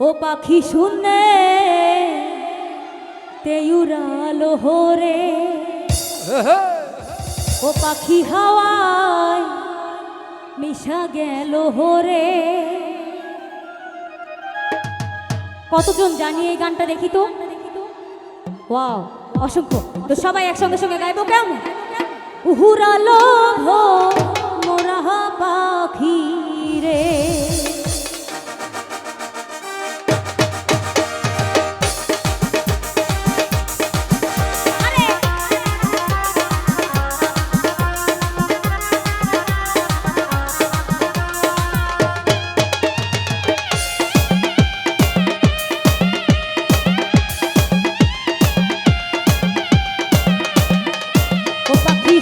ও পাখি শুনে তেউরালো হরে। ও পাখি হাওয়ায় মিশা গেল হরে। কতজন জানি এই গানটা দেখি তো? ওয়াও অসংখ্য। তো সবাই একসঙ্গে সঙ্গে গাইবো কেমন? উহুরালো ভো মোরা পাখি রে।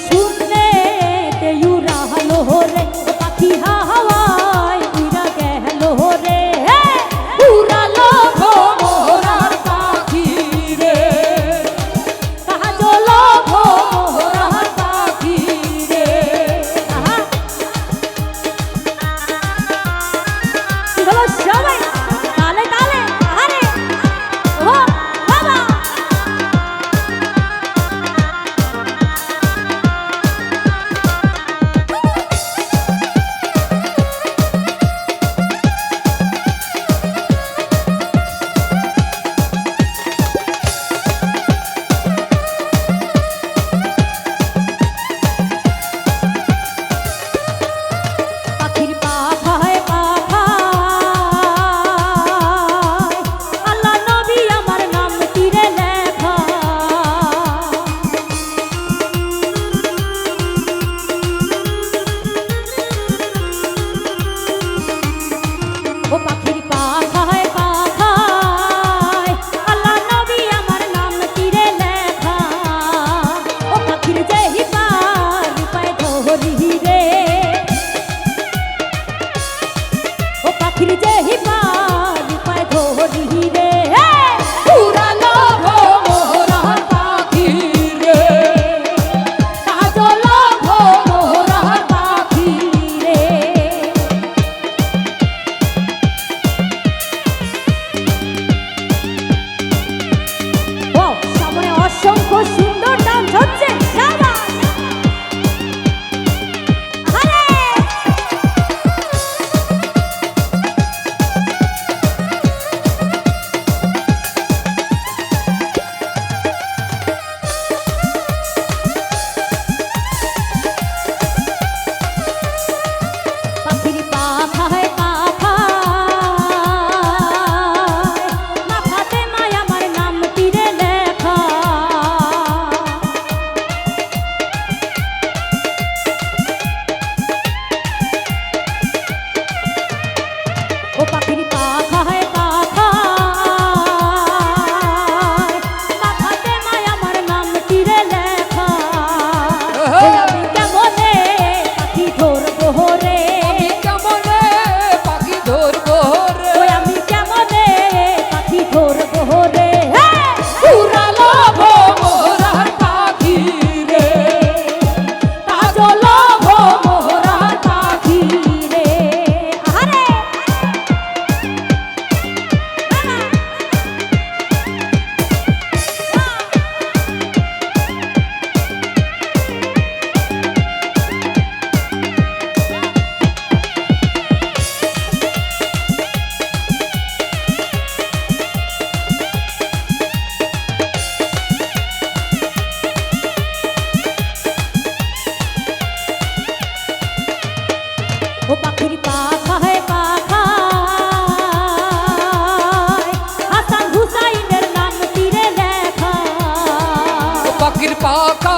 Jesús. আখির যে হিপা ওহরে talk